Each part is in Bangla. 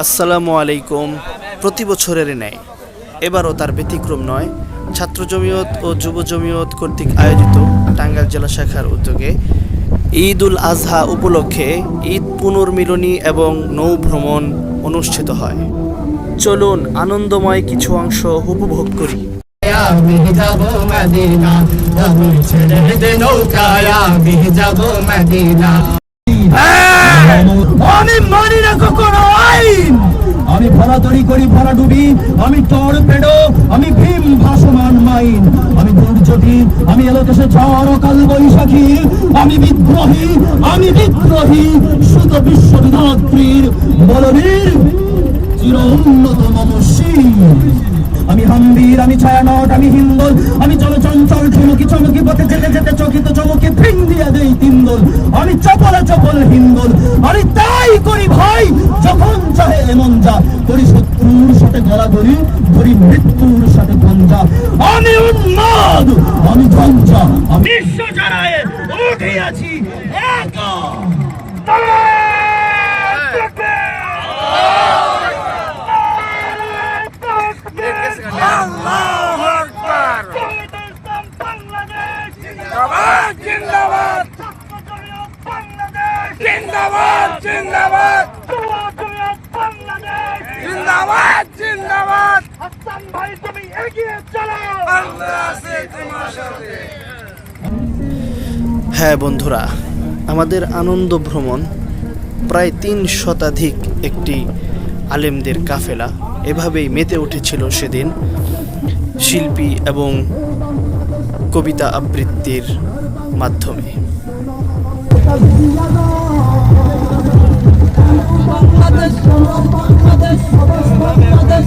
আসসালামু আলাইকুম প্রতি বছরের ন্যায়। এবারও তার ব্যতিক্রম নয়। ছাত্র জমিয়ত ও যুব জমিয়ত কর্তৃক আয়োজিত টাঙ্গাইল জেলা শাখার উদ্যোগে ঈদ উল আজহা উপলক্ষে ঈদ পুনর্মিলনী এবং নৌ ভ্রমণ অনুষ্ঠিত হয়। চলুন আনন্দময় কিছু অংশ উপভোগ করি। আমি যাব মদিনা আমি ছেড়ে দে নৌকায় আমি যাব মদিনা। আমি মানি না কখনো, আইন! আমি ভরা তরি করি ভরা ডুবি আমি টর পেডো, আমি ভীম ভাসমান মাইন। আমি দুর্যোগী আমি এলোকেশে ঝড় কাল বৈশাখী। আমি বিদ্রোহী আমি বিদ্রোহী সুত বিশ্ববিধাত্রীর বলবীর চির উন্নত মমশীল আমি হাম্বির আমি ছায়ানট আমি হিন্দল আমি চলো চঞ্চল ঠুমকি চমকি পথে যেতে যেতে চকিত চমকি ফিং দিয়া দেই তিন্দল। আমি চপল চপল হিন্দল আমি তাই করি ভাই যখন চাহে এমন যা। করি শত্রুর সাথে গলাগলি করি মৃত্যুর সাথে গঞ্জা। আমি উন্মাদ আমি ঝঞ্ঝা আমি বিশ্ব জানায় উঠে আছি একা। জিন্দাবাদ জিন্দাবাদ। জিন্দাবাদ জিন্দাবাদ। হাসান ভাই তুমি এগিয়ে চলো। আল্লাহ আছে তোমার সাথে। হ্যাঁ বন্ধুরা আমাদের আনন্দ ভ্রমণ প্রায় তিন শতাধিক একটি আলেমদের কাফেলা এভাবেই মেতে উঠেছিল সেদিন। শিল্পী এবং কবিতা আবৃত্তির মাধ্যমে।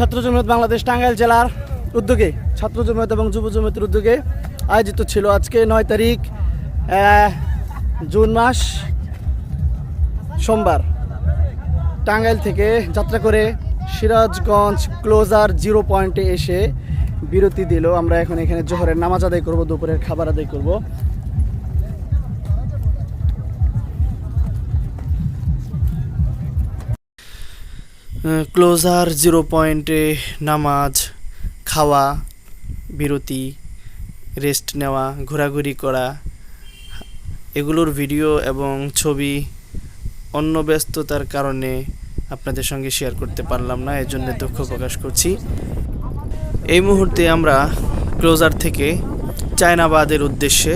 ছাত্র জমিয়ত বাংলাদেশ টাঙ্গাইল জেলার উদ্যোগে, ছাত্র জমিয়ত এবং যুব জমিয়তের উদ্যোগে আয়োজিত ছিল আজকে নয় তারিখ জুন মাস সোমবার। টাঙ্গাইল থেকে যাত্রা করে সিরাজগঞ্জ ক্লোজার জিরো পয়েন্টে এসে বিরতি দিল। আমরা এখন এখানে জোহরের নামাজ আদায় করব, দুপুরের খাবার আদায় করব। ক্লোজার, জিরো পয়েন্টে নামাজ, খাওয়া, বিরতি, রেস্ট নেওয়া, ঘোরাঘুরি করা, এগুলোর ভিডিও এবং ছবি অন্য ব্যস্ততার কারণে আপনাদের সঙ্গে শেয়ার করতে পারলাম না, এজন্য দুঃখ প্রকাশ করছি। এই মুহূর্তে আমরা ক্লোজার থেকে চায়নাবাদের উদ্দেশ্যে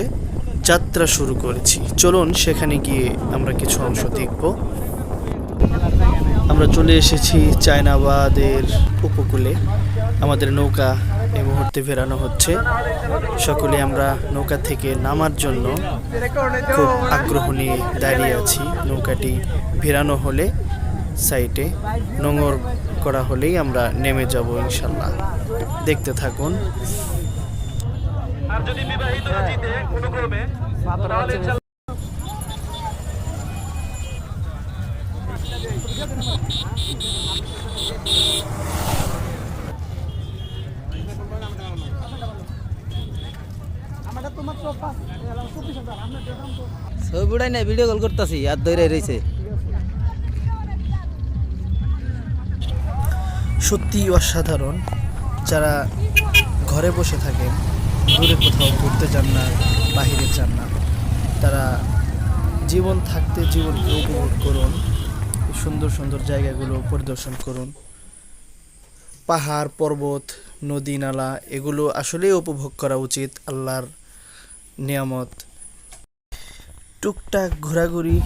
যাত্রা শুরু করেছি। চলুন সেখানে গিয়ে আমরা কিছু অংশ দেখব। আমরা চলে এসেছি চায়নাবাদের উপকূলে। আমাদের নৌকা এই মুহূর্তে ফেরানো হচ্ছে। সকলে আমরা নৌকা থেকে নামার জন্য খুব আগ্রহ নিয়ে দাঁড়িয়ে আছি। নৌকাটি ফেরানো হলে সাইটে নোঙর করা হলেই আমরা নেমে যাব ইনশাল্লাহ। দেখতে থাকুন। ছবি উড়াই নাই ভিডিও কল করতেছি আর ধরে রয়েছে সত্যি অসাধারণ, যারা ঘরে বসে থাকেন, দূরে কোথাও ঘুরতে যান না, বাহিরে যান না, তারা জীবন থাকতে জীবনকে উপভোগ করুন সুন্দর সুন্দর জায়গাগুলো পরিদর্শন করুন। পাহাড়, পর্বত, নদী, নালা, এগুলো আসলেই উপভোগ করা উচিত, আল্লাহর নিয়ামত। টুকটাক ঘোরাঘুরি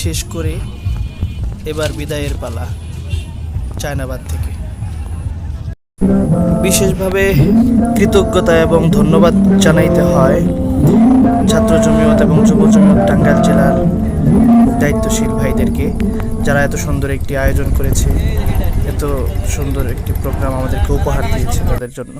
শেষ করে এবার বিদায়ের পালা চায়নাবাদ থেকে। বিশেষভাবে কৃতজ্ঞতা এবং ধন্যবাদ জানাইতে হয় ছাত্র জমিয়ত এবং যুব জমিয়ত টাঙ্গাইল জেলার দায়িত্বশীল ভাইদেরকে, যারা এত সুন্দর একটি আয়োজন করেছে, এত সুন্দর একটি প্রোগ্রাম আমাদেরকে উপহার দিয়েছে তাদের জন্য।